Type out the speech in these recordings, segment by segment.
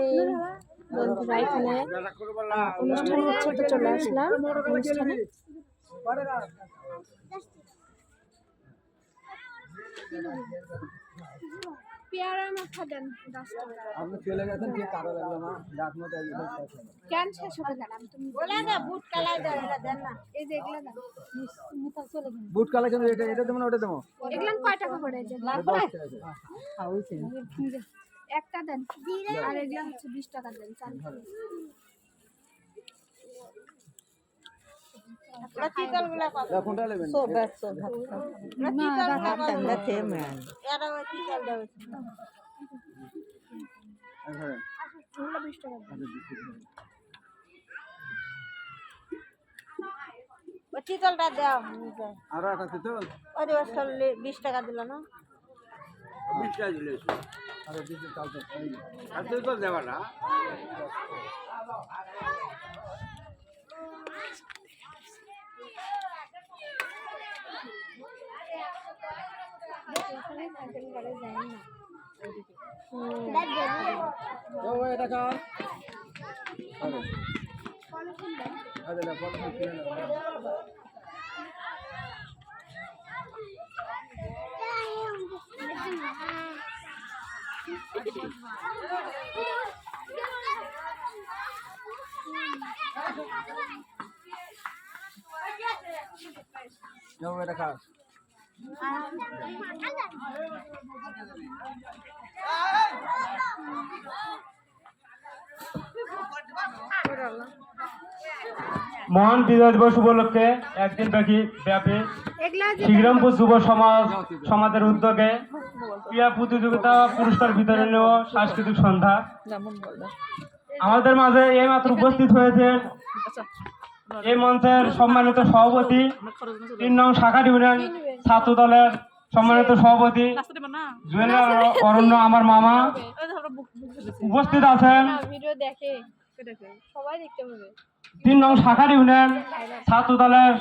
এই বন্ধুরা এখানে অনুষ্ঠান হচ্ছে তো চলে আসলাম অনুষ্ঠানে। পেয়ারা মাখা দেন দশ টাকা। আপনি চলে গেছেন ঠিক কারও লাগল না? ডাক মতো কেন শেষ হবে কেন আমি তুমি বলে না বুট কালাই দেন এটা দেন না। এই যে এগুলা দেন মিতা চলে গেল বুট কালে কিন্তু এটা এটা দেবো না ওটা দেবো। এগুলা কয় টাকা করে যে। একটা দেন। আর এগুলা হচ্ছে বিশ টাকা দেন চাল টাকা চিতলটা দেওয়া আরও একটা চিতল বিশ টাকা দিল না? দিলে বিশ তো এটা আরে আরে না। যাও এটা খা মহান বিজয় দিবস উপলক্ষে একদিন ব্যাপী ব্যাপী শ্রীরামপুর যুব সমাজ সমাজের উদ্যোগে ক্রীড়া প্রতিযোগিতা পুরস্কার বিতরণী ও সাংস্কৃতিক সন্ধ্যা। আমাদের মাঝে এই মাত্র উপস্থিত হয়েছেন এই মঞ্চের সম্মানিত সভাপতি তিন নং শাখা ইউনিয়ন ছাত্র দলের সম্মানিত সভাপতি অরণ্য আমার মামা উপস্থিত আছেন। সবাই দেখতে পাবে। তিন নং শাখার ইউনিয়ন ছাত্র দলের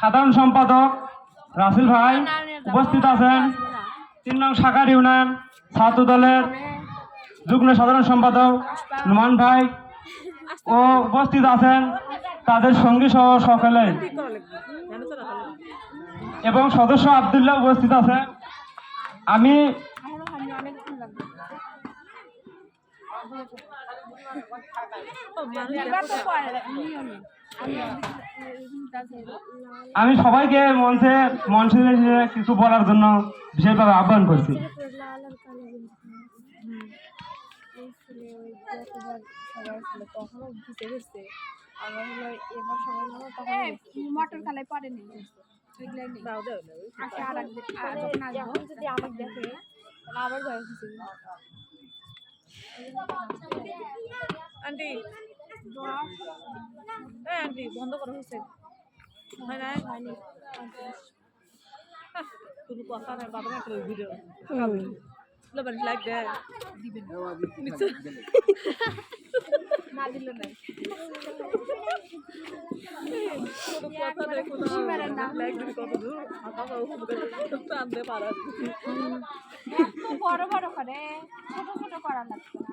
সাধারণ সম্পাদক রাসেল ভাই উপস্থিত আছেন। তিন নং শাখার ইউনিয়ন ছাত্র দলের যুগ্ম সাধারণ সম্পাদক নুমান ভাই ও উপস্থিত আছেন তাদের সঙ্গী সহ সকলে। এবং সদস্য আবদুল্লাহ উপস্থিত আছেন। আমি আমি সবাইকে মঞ্চে মঞ্চে কিছু বলার জন্য বিশেষভাবে আহ্বান করছি। আবার আন্টি। এই আন্টি বন্ধ করা হয়েছে। হয় নাই? কোনো কথা নাই বাবা একটা ভিডিও লাইক দিবেন। না দিল বড় বড় করে ছোট ছোট করা লাগছে না।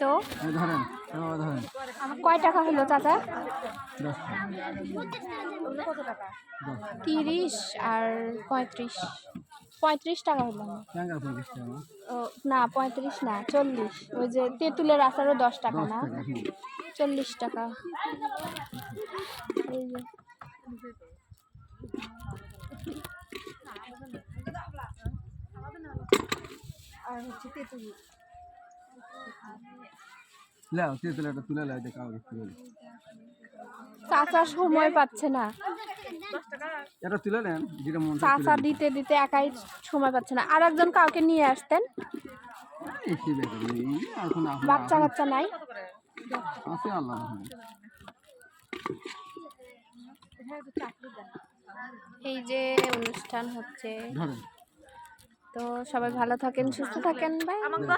তো কয় টাকা হলো চাচা? তিরিশ আর পঁয়ত্রিশ। পঁয়ত্রিশ টাকা হলো। না পঁয়ত্রিশ না চল্লিশ। ওই যে তেঁতুলের আচারও দশ টাকা না? চল্লিশ টাকা। এই যে। আর হচ্ছে তেঁতুল। লাও তেঁতুল একটা তুলে লাও দেখা হবে তুলে চাচা সময় পাচ্ছে না। এটা তুলে নেন যেটা মন চাচা দিতে দিতে একাই সময় পাচ্ছে না। আর একজন কাউকে নিয়ে আসতেন? বাচ্চা কাচ্চা নাই? আছে আল্লাহ এই যে অনুষ্ঠান হচ্ছে। তো সবাই ভালো থাকেন সুস্থ থাকেন বাই